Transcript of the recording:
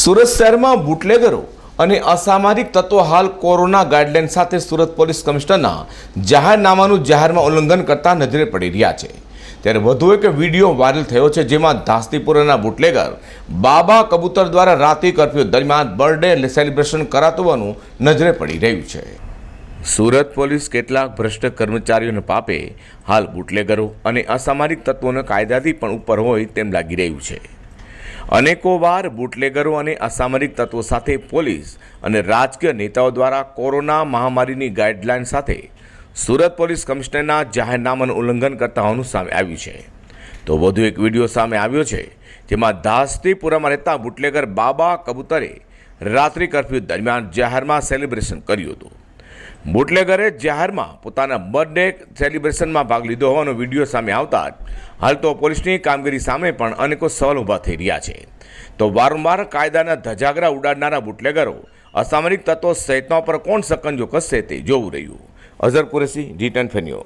સુરત શહેરમાં બુટલેગરો અને અસામાજિક તત્વો હાલ કોરોના ગાઈડલાઇન સાથે સુરત પોલીસ કમિશનરના જાહેરનામાનું જાહેરમાં ઉલ્લંઘન કરતા નજરે પડી રહ્યા છે. ત્યારે વધુ એક વીડિયો વાયરલ થયો છે જેમાં ધાસ્તીપુરાના બુટલેગર બાબા કબૂતર દ્વારા રાત્રિ કર્ફ્યુ દરમિયાન બર્થડે સેલિબ્રેશન કરાતું હોવાનું નજરે પડી રહ્યું છે. સુરત પોલીસ કેટલાક ભ્રષ્ટ કર્મચારીઓને પાપે હાલ બુટલેગરો અને અસામાજિક તત્વોના કાયદાથી પણ ઉપર હોય તેમ લાગી રહ્યું છે. અનેકો વાર બુટલેગરો અને અસામરિક તત્વો સાથે પોલીસ અને રાજકીય નેતાઓ દ્વારા કોરોના મહામારીની ગાઈડલાઇન સાથે સુરત પોલીસ કમિશનરના જાહેરનામાનું ઉલ્લંઘન કરતા હોવાનું સામે આવ્યું છે. તો વધુ એક વીડિયો સામે આવ્યો છે, જેમાં ધાસ્તીપુરામાં રહેતા બુટલેગર બાબા કબૂતરે રાત્રિ કર્ફ્યુ દરમિયાન જાહેરમાં સેલિબ્રેશન કર્યું હતું. બુટલેગરે જાહેરમાં પોતાના બર્થડે સેલિબ્રેશનમાં ભાગ લીધો હોવાનો વીડિયો સામે આવતા હાલ તો પોલીસની કામગીરી સામે પણ અનેકો સવાલ ઊભા થઈ રહ્યા છે. તો વારંવાર કાયદાના ધજાગરા ઉડાડનારા બુટલેગરો અસામરિક તત્વો સહિતના પર કોણ સકંજો કસશે તે જોવું રહ્યું. અઝર કુરેશી, જી ટેન ફેન્યો